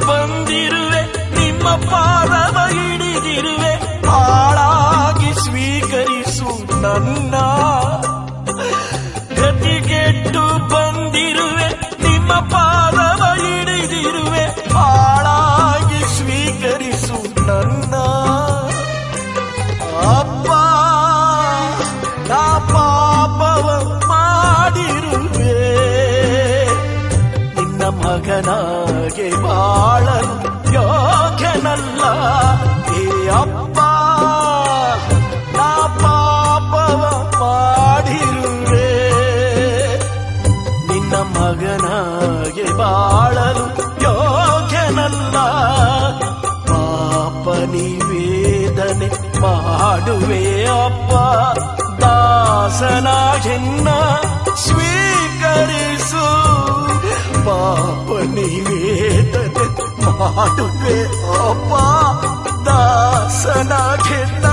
ಬಂದಿರುವೆ, ನಿಮ್ಮ ಪಾದವ ಹಿಡಿದಿರುವೆ, ಹಾಳಾಗಿ ಸ್ವೀಕರಿಸು ನನ್ನ. ಗತಿಗೆಟ್ಟು ಬಂದಿರುವೆ, ನಿಮ್ಮ ಪಾದವ ಹಿಡಿದಿರುವೆ, ಹಾಳಾಗಿ ಸ್ವೀಕರಿಸು ನನ್ನ. ಅಪ್ಪ, ನಾ ಪಾಪವ ಮಾಡಿರುವೆ, ನಿನ್ನ ಮಗನ ನನಗೆ ಬಾಳಲು ಯೋಗ್ಯನಲ್ಲ. ಏ ಅಪ್ಪ ನಾ ಪಾಪವ ಮಾಡಿರುವೆ. ನಿನ್ನ ಮಗನಾಗೆ ಬಾಳಲು ಯೋಗ್ಯನಲ್ಲ. ಪಾಪ ನಿವೇದನೆ ಮಾಡುವೆ ಅಪ್ಪ. ದಾಸನ ಹೆನ್ನ ಸ್ವೀಕರಿಸು नीवेदन माट पे अपा दासना घेता